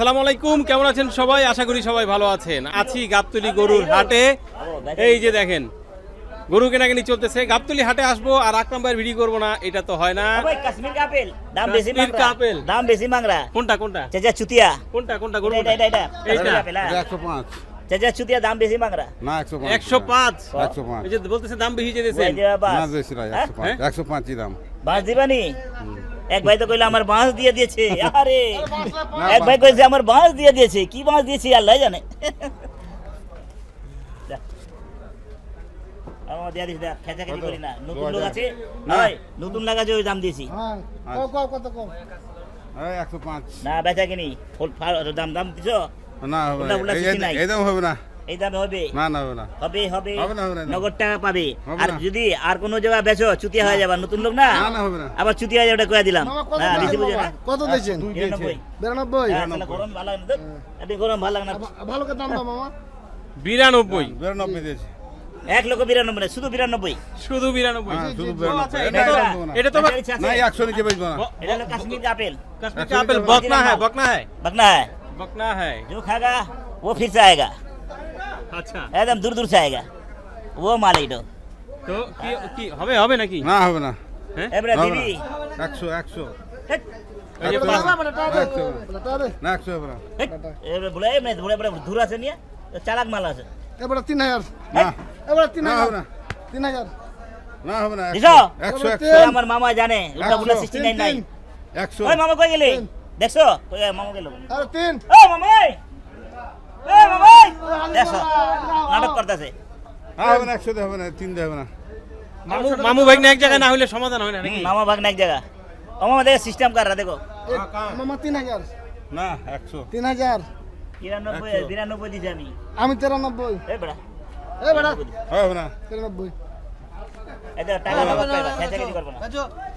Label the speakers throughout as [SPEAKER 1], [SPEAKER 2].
[SPEAKER 1] আসসালামু আলাইকুম কেমন আছেন সবাই? আশা করি সবাই ভালো আছেন। আছি গাবতলি গরুর হাটে। এই যে দেখেন গরু কেনা কেনাকানি চলতেছে। গাবতলি হাটে আসব আর আকরাম ভাইয়ের ভিডিও করব না এটা তো হয় না। দাম
[SPEAKER 2] বেশি
[SPEAKER 1] মাংরা।
[SPEAKER 2] আপেল দাম বেশি মাংরা।
[SPEAKER 1] কোনটা কোনটা?
[SPEAKER 2] চেঁচা চুতিয়া।
[SPEAKER 1] কোনটা কোনটা গরু এইটা।
[SPEAKER 2] হ্যাঁ। দাম বেশি মাংরা।
[SPEAKER 3] না
[SPEAKER 1] বলতেছে দাম বেশি যেতেছে
[SPEAKER 2] হ্যাঁ?
[SPEAKER 3] দাম।
[SPEAKER 2] বাস দিবানি? এক ভাই তো কইলো আমার বাঁশ দিয়ে দিয়েছে। আরে। এক ভাই কইছে আমার বাঁশ দিয়ে দিয়েছে। কি বাঁশ দিয়েছে আল্লাহ জানে। নতুন লোক আছে?
[SPEAKER 3] না।
[SPEAKER 2] নতুন লাগাছে ওই দাম দিয়েছি।
[SPEAKER 3] পাঁচ।
[SPEAKER 2] না বেচা কিনি। দাম দাম দিছো?
[SPEAKER 3] না হবে না। এই
[SPEAKER 2] লোক শুধু বিরানব্বই।
[SPEAKER 1] শুধু
[SPEAKER 3] এটা
[SPEAKER 1] তো বকনা হ্যাঁ বকনা হ্যাঁ।
[SPEAKER 2] বকনা হ্যাঁ।
[SPEAKER 1] বকনা হ্যাঁ।
[SPEAKER 2] जो खाएगा वो
[SPEAKER 1] আচ্ছা
[SPEAKER 2] एकदम दूर दूर से आएगा वो माल है तो
[SPEAKER 1] তো কি কি হবে হবে নাকি
[SPEAKER 3] না হবে না
[SPEAKER 1] হ্যাঁ
[SPEAKER 2] ए बड़ा
[SPEAKER 3] হবে
[SPEAKER 2] दीदी
[SPEAKER 3] না। একশো একশো
[SPEAKER 2] हट,
[SPEAKER 1] এই যে
[SPEAKER 3] একশো
[SPEAKER 1] পাঁচ-
[SPEAKER 3] হবে না।
[SPEAKER 4] টাকা
[SPEAKER 3] একশো হবে না।
[SPEAKER 4] দে টাকা দে
[SPEAKER 3] না একশো হবে না
[SPEAKER 2] हट। ए बड़ा बोला ए मैं बोला बड़ा दूर से नहीं है तो चालाक माल है
[SPEAKER 4] এবারে তিন হাজার
[SPEAKER 3] না
[SPEAKER 4] এবারে তিন
[SPEAKER 3] না
[SPEAKER 4] হাজার
[SPEAKER 3] হবে না
[SPEAKER 4] তিন হাজার
[SPEAKER 3] না হবে না
[SPEAKER 2] দিছো?
[SPEAKER 3] একশো একশো
[SPEAKER 2] ওই আমার মামা জানে ওটা বলে
[SPEAKER 3] একশো,
[SPEAKER 2] 69 নাই
[SPEAKER 3] একশো
[SPEAKER 2] ওই মামা কই গেলি দেখছো কই মামা গেল
[SPEAKER 4] আরে তিন
[SPEAKER 2] ও মামা দেখছ নাটক করতেছে।
[SPEAKER 3] না হবে না একশো হবে না তিন হবে না।
[SPEAKER 1] মামু মামু ভাই এক জায়গায় না হলে সমাধান হয় না নাকি?
[SPEAKER 2] মামা ভাগ না এক জায়গা। ও মামা দেখো সিস্টেম কর দেখো।
[SPEAKER 4] মামা তিন হাজার।
[SPEAKER 3] না একশো।
[SPEAKER 4] তিন হাজার।
[SPEAKER 2] তিরানব্বই বিরানব্বই দিছি আমি।
[SPEAKER 4] আমি তেরানব্বই।
[SPEAKER 2] এই বেড়া।
[SPEAKER 4] এ বেটা
[SPEAKER 3] হবে না।
[SPEAKER 4] তেরানব্বই।
[SPEAKER 2] টাকা নগদ পাইবা খেঁচাখেচি করব না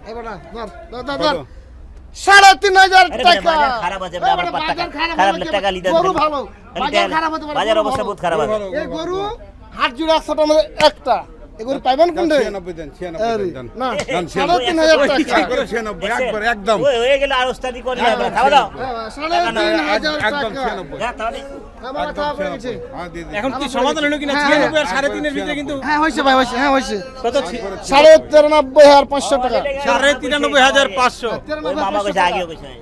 [SPEAKER 4] এ বেটা ধর ধর ধর ধর। সাড়ে তিন হাজার
[SPEAKER 2] আরে
[SPEAKER 4] টাকা।
[SPEAKER 2] বেটা, বাজার খারাপ আছে,
[SPEAKER 4] এ
[SPEAKER 2] বেটা,
[SPEAKER 4] বেটা,
[SPEAKER 2] আবার
[SPEAKER 4] বাজার
[SPEAKER 2] টাকা-
[SPEAKER 4] খারাপ
[SPEAKER 2] খারাপ টাকা
[SPEAKER 4] কি- গরু ভালো বাজার খারাপ হতে পারে।
[SPEAKER 2] বাজার অবস্থা বহুত খারাপ আছে।
[SPEAKER 4] এই গরু হাট জুড়ে একশোটার মধ্যে একটা। এ গরু পাইবেন কোনটা
[SPEAKER 3] ছিয়ানব্বই দেন ছিয়ানব্বই
[SPEAKER 4] আরে,
[SPEAKER 3] দেন।
[SPEAKER 4] না
[SPEAKER 3] দেন,
[SPEAKER 4] সাড়ে তিন হাজার টাকা।
[SPEAKER 3] একবারে ছিয়ানব্বই একদম।
[SPEAKER 2] হয়ে গেলে আর ওস্তাদি করি না খাওয়া দাও
[SPEAKER 4] হ্যাঁ, সাড়ে তিন হাজার টাকা।
[SPEAKER 3] হ্যাঁ,
[SPEAKER 1] এখন কি সমাধান হলো কিনা?
[SPEAKER 4] হ্যাঁ,
[SPEAKER 1] ছিয়ানব্বই আর
[SPEAKER 3] হ্যাঁ,
[SPEAKER 1] সাড়ে তিনের ভিতরে কিন্তু
[SPEAKER 4] হ্যাঁ হয়েছে ভাই হয়েছে হ্যাঁ হয়েছে।
[SPEAKER 1] কত
[SPEAKER 4] সাড়ে তিরানব্বই হাজার পাঁচশো টাকা।
[SPEAKER 1] সাড়ে তিরানব্বই হাজার পাঁচশো।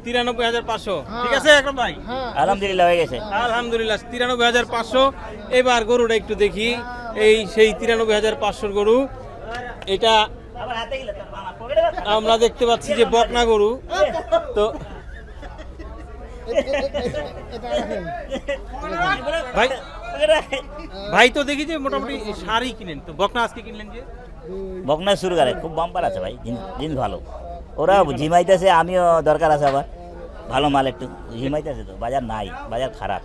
[SPEAKER 4] তিরানব্বই
[SPEAKER 1] হাজার
[SPEAKER 4] হ্যাঁ।
[SPEAKER 1] ঠিক আছে একদম ভাই?
[SPEAKER 4] হ্যাঁ।
[SPEAKER 2] আলহামদুলিল্লাহ হয়ে গেছে।
[SPEAKER 1] আলহামদুলিল্লাহ তিরানব্বই হাজার পাঁচশো। এবার গরুটা একটু দেখি। এই সেই তিরানব্বই হাজার পাঁচশোর গরু। এটা। আমরা দেখতে পাচ্ছি যে বকনা গরু। তো। ভাই ভাই তো দেখি যে মোটামুটি শাড়ি কিনেন। তো বকনা আজকে কিনলেন যে?
[SPEAKER 2] বকনা শুরু করে, খুব বাম্পার আছে ভাই, জিন- জিনিস ভালো। ওরা ঝিমাইতেছে, আমিও দরকার আছে আবার। ভালো মাল একটু, ঝিমাইতেছে তো, বাজার নাই, বাজার খারাপ।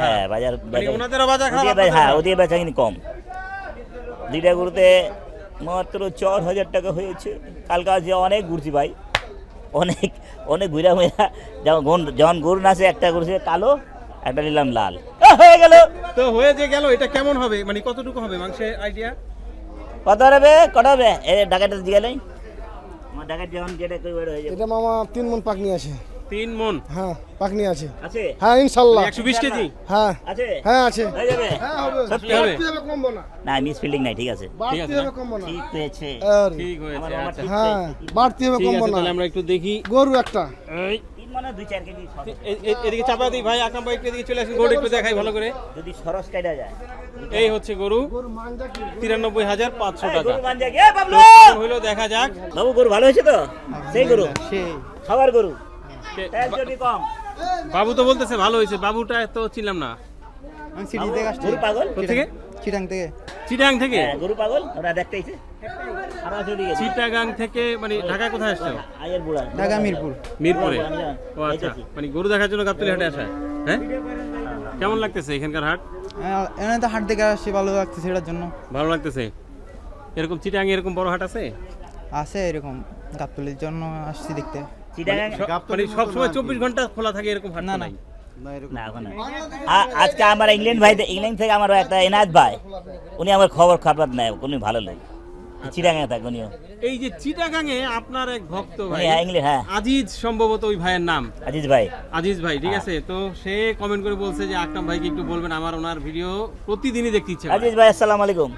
[SPEAKER 2] হ্যাঁ বাজার
[SPEAKER 1] মানে
[SPEAKER 2] হ্যাঁ
[SPEAKER 1] আপনাদেরও?
[SPEAKER 2] বেচা কিনি কম। দুইটা গরুতে মাত্র চার হাজার টাকা হয়েছে। কালকে অনেক ঘুরছি ভাই। অনেক অনেক ঘুরা ঘুরা যেমন যখন গরু নাচে একটা গরু ছিল কালো একটা নিলাম লাল। হয়ে গেল।
[SPEAKER 1] তো হয়ে যে গেল এটা কেমন হবে? মানে কতটুকু হবে মাংসের আইডিয়া
[SPEAKER 2] কত হবে? কটা হবে? এ ডাকাটা জিগে নেই আমার ডাকাত যখন যেটা হয়ে যাবে।
[SPEAKER 4] এটা মামা তিন মন পাকনি আছে
[SPEAKER 1] তিন মন।
[SPEAKER 4] হ্যাঁ পাকনি আছে।
[SPEAKER 2] আছে?
[SPEAKER 4] হ্যাঁ
[SPEAKER 1] একশো বিশ কেজি?
[SPEAKER 4] হ্যাঁ।
[SPEAKER 2] আছে?
[SPEAKER 4] হ্যাঁ আছে।
[SPEAKER 2] হয়ে যাবে?
[SPEAKER 4] হ্যাঁ হবে
[SPEAKER 1] সত্যি হবে?
[SPEAKER 4] কমবো না।
[SPEAKER 2] না মিস ফিল্ডিং নাই ঠিক আছে।
[SPEAKER 4] বাড়তি
[SPEAKER 1] আছে না?
[SPEAKER 4] কমবো
[SPEAKER 2] ঠিক
[SPEAKER 4] আরে,
[SPEAKER 1] ঠিক হয়েছে আচ্ছা।
[SPEAKER 4] হ্যাঁ বাড়তি হবে
[SPEAKER 1] ঠিক
[SPEAKER 4] না।
[SPEAKER 1] তাহলে আমরা একটু দেখি।
[SPEAKER 4] গরু একটা।
[SPEAKER 1] এই,
[SPEAKER 2] মানে দুই চার কেজি
[SPEAKER 1] এদিকে চাপা দিই ভাই আকাম ভাই এদিকে চলে আসুন গরু একটু দেখাই ভালো করে।
[SPEAKER 2] যদি সরস কাটা যায়।
[SPEAKER 1] এই হচ্ছে গরু। তিরানব্বই হাজার পাঁচশো টাকা। হইল দেখা যাক।
[SPEAKER 2] বাবু গরু ভালো হয়েছে তো? সেই গরু? খাবার গরু? কম
[SPEAKER 1] বাবু তো বলতেছে ভালো হয়েছে বাবুটা তো চিনলাম না।
[SPEAKER 5] আমি সিটি থেকে আসছি।
[SPEAKER 2] গরু পাগল?
[SPEAKER 1] থেকে?
[SPEAKER 5] চিটাং থেকে।
[SPEAKER 1] চিটাং থেকে?
[SPEAKER 2] হ্যাঁ, গরু পাগল ওরা দেখতে আইছে। সারা চলে গেছে।
[SPEAKER 1] চিটাগাং থেকে মানে ঢাকায় কোথায় আসছো?
[SPEAKER 5] ঢাকা মিরপুর।
[SPEAKER 1] মিরপুরে? ও আচ্ছা মানে গরু দেখার জন্য গাবতলি হাটে আসা? হ্যাঁ? কেমন লাগতেছে এখানকার হাট?
[SPEAKER 5] এখানে তো হাট দেখে আসছি ভালো লাগছে সেটার জন্য।
[SPEAKER 1] ভালো লাগতেছে? এরকম চিটাং এরকম বড় হাট আছে?
[SPEAKER 5] আছে এরকম গাবতলির জন্য আসছি দেখতে।
[SPEAKER 2] চিটাগাং
[SPEAKER 1] মানে সবসময় চব্বিশ ঘণ্টা খোলা থাকে এরকম
[SPEAKER 5] না, না।
[SPEAKER 2] আজকে আমার ইংল্যান্ড ভাই ইংল্যান্ড থেকে আমার একটা এনাজ ভাই উনি আমার খবর খাবার নেয় উনি ভালো লোক চিরাঙে থাকবে
[SPEAKER 1] এই যে চিটাগাঙে আপনার এক ভক্ত ভাই
[SPEAKER 2] হ্যাঁ ইংলিশ হ্যাঁ।
[SPEAKER 1] আজিজ সম্ভবত ওই ভাইয়ের নাম।
[SPEAKER 2] আজিজ ভাই।
[SPEAKER 1] আজিজ ভাই ঠিক
[SPEAKER 2] হ্যাঁ।
[SPEAKER 1] আছে? তো সে কমেন্ট করে বলছে যে আকরাম ভাইকে একটু বলবেন আমার ওনার ভিডিও প্রতিদিনই দেখতে ইচ্ছে
[SPEAKER 2] আজিজ ভাই আসসালামু আলাইকুম।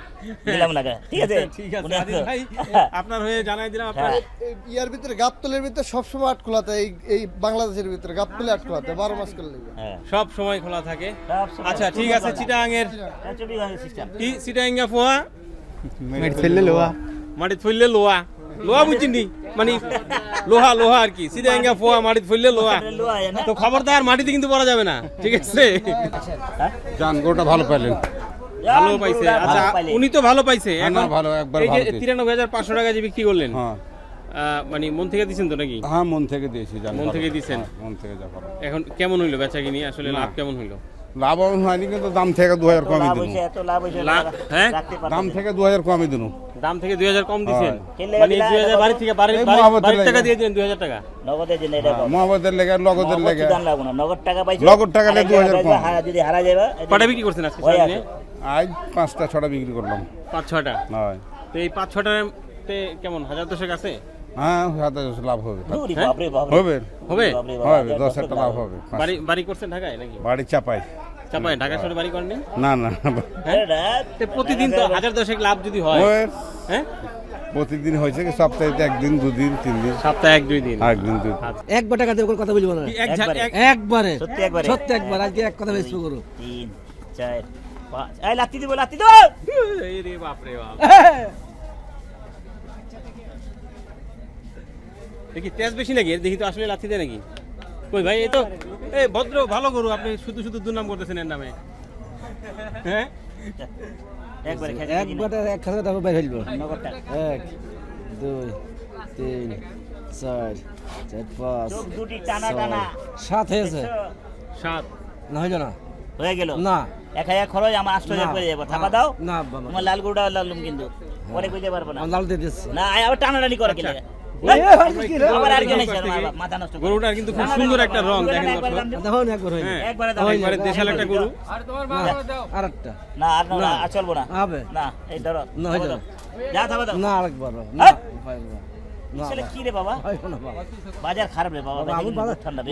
[SPEAKER 2] দিলাম না ঠিক আছে?
[SPEAKER 1] ঠিক আছে আজিজ ভাই আপনার হয়ে জানাই দিলাম আপনার
[SPEAKER 2] হ্যাঁ
[SPEAKER 4] ইয়ার ভিতরে গাবতলের ভিতরে সবসময় আট খোলাতে এই এই বাংলাদেশের ভিতরে গাবতলে আট খোলাতে বারো মাস করে লাগবে
[SPEAKER 2] হ্যাঁ।
[SPEAKER 1] সব সময় খোলা থাকে। আচ্ছা ঠিক আছে
[SPEAKER 2] হ্যাঁ, চব্বিশ
[SPEAKER 1] কি ফোয়া?
[SPEAKER 5] মেট ফেললে লোয়া
[SPEAKER 1] মাটিত ফইলে লোহা লোহা বুঝিনি মানে লোহা লোহা আর কি চিটাগাঙ্গা ফোয়া মাটিত ফইলে লোহা তো খবরদার মাটিতে কিন্তু পড়া যাবে না ঠিক আছে
[SPEAKER 3] যান গরুটা ভালো পাইলেন
[SPEAKER 1] ভালো পাইছে আচ্ছা উনি তো ভালো পাইছে
[SPEAKER 3] হ্যাঁ,
[SPEAKER 1] এখন
[SPEAKER 3] ভালো, একবার
[SPEAKER 1] এই যে
[SPEAKER 3] ভালো পেয়েছে।
[SPEAKER 1] তিরানব্বই হাজার পাঁচশো টাকা যে বিক্রি করলেন
[SPEAKER 3] হ্যাঁ
[SPEAKER 1] আহ, মানে মন থেকে দিছেন তো নাকি
[SPEAKER 3] হ্যাঁ মন থেকে দিয়েছি
[SPEAKER 1] মন থেকে দিছেন?
[SPEAKER 3] হ্যাঁ, মন থেকে যা
[SPEAKER 1] এখন কেমন হইল বেচা কিনি আসলে লাভ কেমন হইল
[SPEAKER 3] লাভ হয়নি কিন্তু দাম থেকে দু হাজার কমই দিন।
[SPEAKER 1] হ্যাঁ?
[SPEAKER 3] দাম থেকে দু হাজার কমই দিন।
[SPEAKER 1] দাম থেকে দুই হাজার কম দিছেন? মানে দুই হাজার বাড়ি থেকে বাড়ির টাকা
[SPEAKER 3] লাগে।
[SPEAKER 1] দিয়ে দিলেন দুই হাজার টাকা।
[SPEAKER 2] নগদের জন্য এটা কম।
[SPEAKER 3] লেগে লগদের লেগে।
[SPEAKER 2] দাম নগদ টাকা পাইছো।
[SPEAKER 3] নগদ টাকা হলে
[SPEAKER 2] হারাই
[SPEAKER 3] 2000
[SPEAKER 2] যাবে,
[SPEAKER 3] কম।
[SPEAKER 2] যদি হারা যাবে
[SPEAKER 1] কটা বিক্রি করছেন আজকে
[SPEAKER 2] হয়ে আছে।
[SPEAKER 3] আজ পাঁচটা ছটা বিক্রি করলাম।
[SPEAKER 1] পাঁচ ছটা?
[SPEAKER 3] হয়।
[SPEAKER 1] তো এই পাঁচ ছটাতে কেমন? হাজার দশেক আছে?
[SPEAKER 3] হ্যাঁ লাভ হবে।
[SPEAKER 1] হ্যাঁ?
[SPEAKER 3] হবে
[SPEAKER 1] হবে?
[SPEAKER 2] বাপরে,
[SPEAKER 3] হবে দশ একটা লাভ হবে।
[SPEAKER 1] বাড়ি বাড়ি করছেন ঢাকায় নাকি?
[SPEAKER 3] বাড়ি চাপাই।
[SPEAKER 1] চাপায় ঢাকা শহরে বাড়ি করেননি?
[SPEAKER 3] না না।
[SPEAKER 1] হ্যাঁ? প্রতিদিন তো হাজার দশেক লাভ যদি হয়। হ্যাঁ?
[SPEAKER 3] প্রতিদিন হয়েছে কি সপ্তাহে একদিন দুদিন তিন দিন
[SPEAKER 1] সপ্তাহে এক দুই দিন।
[SPEAKER 3] একদিন দুই
[SPEAKER 1] আচ্ছা।
[SPEAKER 6] একবার টাকা দিয়ে কথা বলব না।
[SPEAKER 2] একবারে।
[SPEAKER 1] এক-
[SPEAKER 6] একবারে।
[SPEAKER 2] সত্যি একবারে।
[SPEAKER 6] সত্যি একবার আজকে এক কথা বেশি করো
[SPEAKER 2] তিন চার পাঁচ। এই লাত্তি দিব লাত্তি দো
[SPEAKER 1] এই রে বাপ। রে বাপ দেখি তেজ বেশি নাকি? দেখি তো আসলে লাথি দেয় নাকি? কই ভাই এই তো এই ভদ্র ভালো গরু আপনি শুধু শুধু দুর্নাম করতেছেন এর নামে। হ্যাঁ?
[SPEAKER 2] একবারে
[SPEAKER 6] একবার এক হাজার টাকা বের ফেলব এক দুই তিন চার চার পাঁচ
[SPEAKER 2] দুটি টানা টানা।
[SPEAKER 6] সাত হয়েছে।
[SPEAKER 1] সাত।
[SPEAKER 6] না হইল না।
[SPEAKER 2] হয়ে গেল?
[SPEAKER 6] না।
[SPEAKER 2] এক হাজার খরচ আমার আষ্ট হাজার করে যাব। থাকা দাও।
[SPEAKER 6] না বাবা।
[SPEAKER 2] তোমার লাল গরুটা লালুম কিন্তু। পরে কইতে পারব না।
[SPEAKER 6] লাল দিয়ে দিচ্ছে।
[SPEAKER 2] না আবার টানাটানি করে
[SPEAKER 1] আচ্ছা।
[SPEAKER 2] কেন
[SPEAKER 1] গরুটার কিন্তু খুব সুন্দর একটা রং দেখেন
[SPEAKER 2] একবার
[SPEAKER 1] হ্যাঁ। দেশাল একটা গরু।
[SPEAKER 6] আর একটা।
[SPEAKER 2] না আর না,
[SPEAKER 6] না।
[SPEAKER 2] চলবো না।
[SPEAKER 6] হবে
[SPEAKER 2] না এই ধরো
[SPEAKER 6] না,
[SPEAKER 2] থাবা দাও।
[SPEAKER 6] যাবে।
[SPEAKER 2] যা থাবা দাও
[SPEAKER 6] না আরেকবার না না। না
[SPEAKER 2] আসলে
[SPEAKER 6] বাবা,
[SPEAKER 2] কি রে বাবা? বাজার খারাপ রে বাবা ঠান্ডা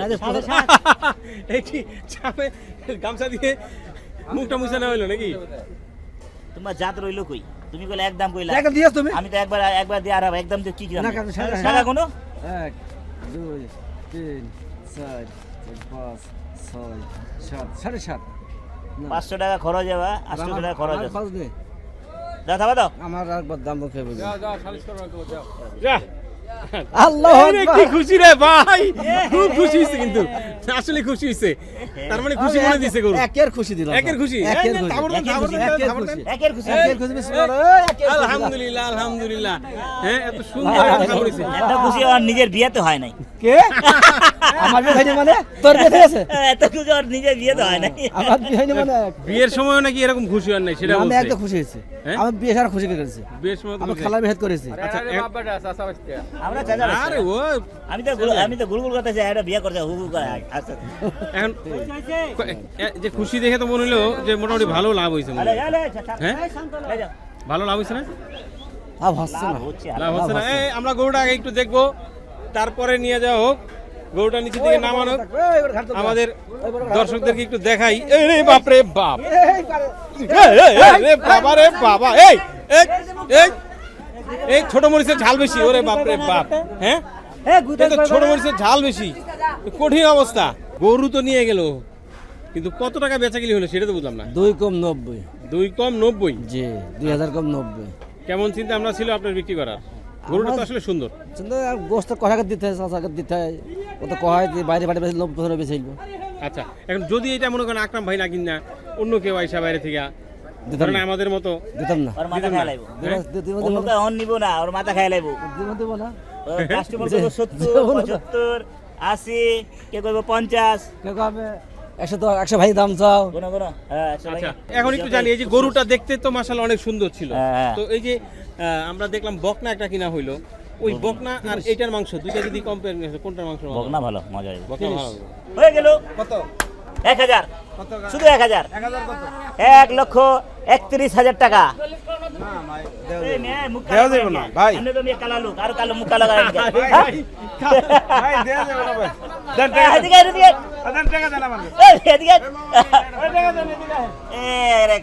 [SPEAKER 1] গামছা দিয়ে মুখটা মুছে না হইল নাকি?
[SPEAKER 2] তোমার জাত রইল কই? তুমি কইলে একদম কইলা।
[SPEAKER 6] টাকা দিছ তুমি?
[SPEAKER 2] আমি তো একবার একবার দিয়ে আর একদম দিয়ে কি কি
[SPEAKER 6] না, কাকু, সাড়ে-
[SPEAKER 2] টাকা কোনো?
[SPEAKER 6] এক দুই তিন চার পাঁচ ছয় সাত সাড়ে সাত। না,
[SPEAKER 2] পাঁচশো টাকা খরচ যাবা আটশো টাকা খরচ। যা থাবা দাও
[SPEAKER 6] আমার একবার দাম মুখে বলব
[SPEAKER 1] যা।
[SPEAKER 6] আল্লাহ
[SPEAKER 1] এই কি খুশি রে ভাই? খুব খুশি কিন্তু। আসলে খুশি তার মানে খুশি মনে দিছে গরু।
[SPEAKER 6] একের খুশি দিলাম
[SPEAKER 1] একের খুশি?
[SPEAKER 6] একের খুশি।
[SPEAKER 2] একের খুশি,
[SPEAKER 6] একের খুশি।
[SPEAKER 2] একের খুশি
[SPEAKER 6] বিসমিল্লাহ, এই, একের খুশি দিলাম।
[SPEAKER 1] আলহামদুলিল্লাহ আলহামদুলিল্লাহ। হ্যাঁ এত সুন্দর
[SPEAKER 6] হ্যাঁ,
[SPEAKER 1] কথা বলেছে
[SPEAKER 2] এত খুশি আর নিজের বিয়েতে হয় নাই।
[SPEAKER 6] কে? আমার বিয়ে হয়নি মানে? তোর বিয়ে হয়ে
[SPEAKER 2] এত খুশি আর নিজের বিয়েতে হয় নাই।
[SPEAKER 6] আমার বিয়ে হয়নি মানে?
[SPEAKER 1] বিয়ের সময় নাকি এরকম খুশি হন নাই সেটা
[SPEAKER 6] আমি একদম খুশি হয়েছি।
[SPEAKER 1] হ্যাঁ?
[SPEAKER 6] আমি বিয়ে সারা খুশি করেছি।
[SPEAKER 1] বিয়ের সময়
[SPEAKER 6] করেছি।
[SPEAKER 1] আচ্ছা
[SPEAKER 2] আমরা চাচা
[SPEAKER 1] আরে ও
[SPEAKER 2] আমি তো আমি তো গুলগুল করতেছি এটা বিয়ে করতে হু হু করে আচ্ছা
[SPEAKER 1] এখন যে খুশি দেখে তো মনে হলো যে মোটামুটি ভালো লাভ হয়েছে মনে হয়। হ্যাঁ?
[SPEAKER 2] হয়ে।
[SPEAKER 1] ভালো লাভ হয়েছে না
[SPEAKER 6] লাভ হচ্ছে না
[SPEAKER 2] হচ্ছে
[SPEAKER 1] লাভ হচ্ছে না এই আমরা গরুটা আগে একটু দেখব তারপরে নিয়ে যাওয়া হোক গরুটা নিচে থেকে নামানো আমাদের দর্শকদেরকে একটু দেখাই এই রে বাপ রে বাবা রে বাবা এই এই এই ছোট মরিচের ঝাল বেশি ওরে বাপ। রে বাপ হ্যাঁ তো ছোট মরিচের ঝাল বেশি। কঠিন অবস্থা। গরু তো নিয়ে গেল। কিন্তু কত টাকা বেচা কিলি হলো সেটা তো বুঝলাম না।
[SPEAKER 6] দুই কম নব্বই।
[SPEAKER 1] দুই কম নব্বই?
[SPEAKER 6] জি দুই হাজার কম নব্বই।
[SPEAKER 1] কেমন চিন্তা আমরা ছিল আপনার বিক্রি করার? গরুটা তো আসলে সুন্দর।
[SPEAKER 6] কিন্তু গোস্ত কষাকে দিতে হয় চাচাকে দিতে হয়। ও তো কহায় যে বাইরে বাইরে বেশি লোক বেশি
[SPEAKER 1] আচ্ছা এখন যদি এটা মনে করেন আকরাম ভাই না কিনা অন্য কেউ আইসা বাইরে থেকে
[SPEAKER 6] দিতাম না।
[SPEAKER 1] আমাদের মতো
[SPEAKER 6] দিতাম না।
[SPEAKER 2] ওর মাথা খাই লাইবো
[SPEAKER 1] হ্যাঁ?
[SPEAKER 2] অন নিব না ওর মাথা খাই লাইবো
[SPEAKER 6] দিব দিব না।
[SPEAKER 2] কাস্টমার কত সত্তর
[SPEAKER 6] যেমন ওটা।
[SPEAKER 2] পঁচাত্তর আশি কে করব পঞ্চাশ।
[SPEAKER 6] কে কবে একশো ভাই দাম চাও।
[SPEAKER 2] হ্যাঁ
[SPEAKER 1] আচ্ছা। এখন একটু জানি এই যে গরুটা দেখতে তো মাসাল অনেক সুন্দর ছিল।
[SPEAKER 2] হ্যাঁ।
[SPEAKER 1] তো এই যে আমরা দেখলাম বকনা একটা কিনা হইল। ওই বকনা। আর এটার মাংস দুইটা যদি কম্পেয়ার কোনটার মাংস ভালো?
[SPEAKER 2] বকনা ভালো মজা
[SPEAKER 1] বকনা ভালো।
[SPEAKER 2] হয়ে গেল। কত? এক হাজার। শুধু এক হাজার। এক লক্ষ একত্রিশ হাজার টাকা।
[SPEAKER 7] দেন
[SPEAKER 2] হ্যাঁ?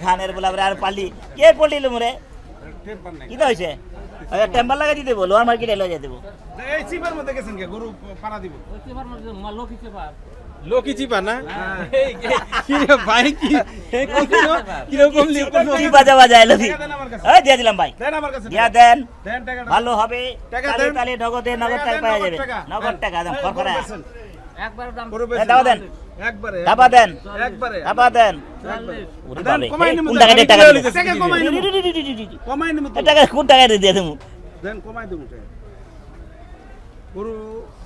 [SPEAKER 2] খানের বলাবরে আর পালি। কে পড়লিল মুরে কি হয়েছে টেম্পার লাগাই দিতে বলো আর মার্কেটে লয়ে যেতে
[SPEAKER 7] এই চিপার মধ্যে গেছেন কে? গরু পাড়া দিব।
[SPEAKER 1] লোকি চিপা না? এই, এই, কি রে ভাই কি কিরো- কীরকম লিখো-
[SPEAKER 2] কি বাজা বাজা এলো দি
[SPEAKER 7] দেন আমার কাছে।
[SPEAKER 2] এই দিয়ে দিলাম ভাই।
[SPEAKER 7] দেন আমার কাছে
[SPEAKER 2] দিয়া দেন। ভালো হবে।
[SPEAKER 7] টাকা দেন।
[SPEAKER 2] তালে নগদে নগদ
[SPEAKER 7] টাকা
[SPEAKER 2] পাওয়া যাবে। নগদ টাকা দাম খরখরা।
[SPEAKER 7] গরু
[SPEAKER 2] এ,
[SPEAKER 7] বেচেন।
[SPEAKER 2] দাও দেন।
[SPEAKER 7] একবারে।
[SPEAKER 2] দাবা দেন।
[SPEAKER 7] একবারে।
[SPEAKER 2] দাবা দেন। ওরে
[SPEAKER 7] দেন, কমাই নিমু, দেন,
[SPEAKER 2] টাকা
[SPEAKER 7] কমাই নিমু। কমাই নিমু
[SPEAKER 2] টাকা কোন টাকা দিয়ে দেবো?
[SPEAKER 7] দেন কমাই দেবো টাকা।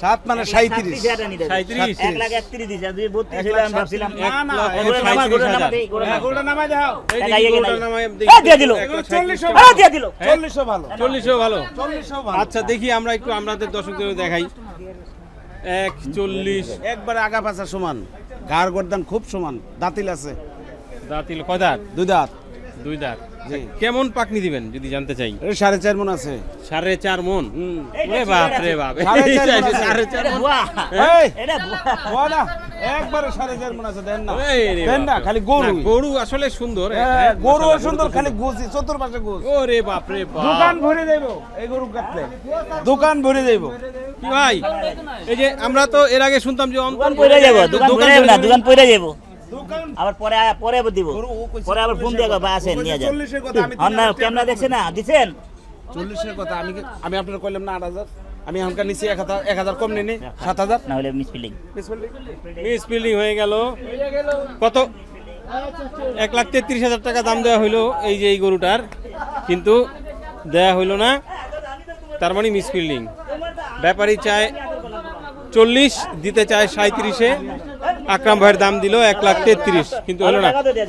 [SPEAKER 7] সাত মানে সাঁত্রিশ?
[SPEAKER 2] এক লাখ একত্রিশ ভাবছিলাম
[SPEAKER 1] আচ্ছা দেখি আমরা একটু আমাদের দর্শকদের দেখাই। এক চল্লিশ।
[SPEAKER 7] একবারে আগা পাশা সমান। ঘাড় গর্দান খুব সমান। দাঁতিল আছে।
[SPEAKER 1] দাঁতিল কয় দাঁত?
[SPEAKER 7] দুই দাঁত।
[SPEAKER 1] দুই দাঁত। কেমন পাকনি দিবেন যদি জানতে চাই?
[SPEAKER 7] সাড়ে চার মন আছে।
[SPEAKER 1] সাড়ে চার মন? বাপ রে বাপ।
[SPEAKER 7] সাড়ে চার একবারে সাড়ে চার মন আছে দেন না। দেন না খালি গরু।
[SPEAKER 1] গরু আসলে সুন্দর
[SPEAKER 7] হ্যাঁ, গরু সুন্দর খালি গুছি চতুর্পাশে গুছ
[SPEAKER 1] ওরে বাপ রে বাপ।
[SPEAKER 7] দোকান ভরে দেব এই গরু কাটলে। দোকান ভরে দেব।
[SPEAKER 1] কি ভাই? এই যে আমরা তো এর আগে শুনতাম যে
[SPEAKER 2] দোকান
[SPEAKER 1] অন্তর
[SPEAKER 2] পয়রা যাব দোকান পয়রা যাব দোকান পয়রা যাব।
[SPEAKER 7] দোকান
[SPEAKER 2] আবার পরে পরে দিব। পরে আবার ফোন দিয়ে বা আসেন নিয়ে যান। না ক্যামেরা দেখছে না? দিছেন?
[SPEAKER 7] চল্লিশের কথা আমি আমি আপনার কইলাম না আট হাজার। আমি এখনকার নিচে এক হাজার এক হাজার কম নিনি সাত হাজার।
[SPEAKER 2] না হলে মিস ফিল্ডিং
[SPEAKER 1] মিস হয়ে গেল। কত? এক লাখ তেত্রিশ হাজার টাকা দাম দেওয়া হইল এই যে এই গরুটার। কিন্তু দেয়া হইল না। তার মানে মিস বিল্ডিং ব্যাপারী চায় চল্লিশ দিতে চায় সাঁত্রিশে আকরাম ভাইয়ের দাম দিল এক লাখ তেত্রিশ কিন্তু হলো না।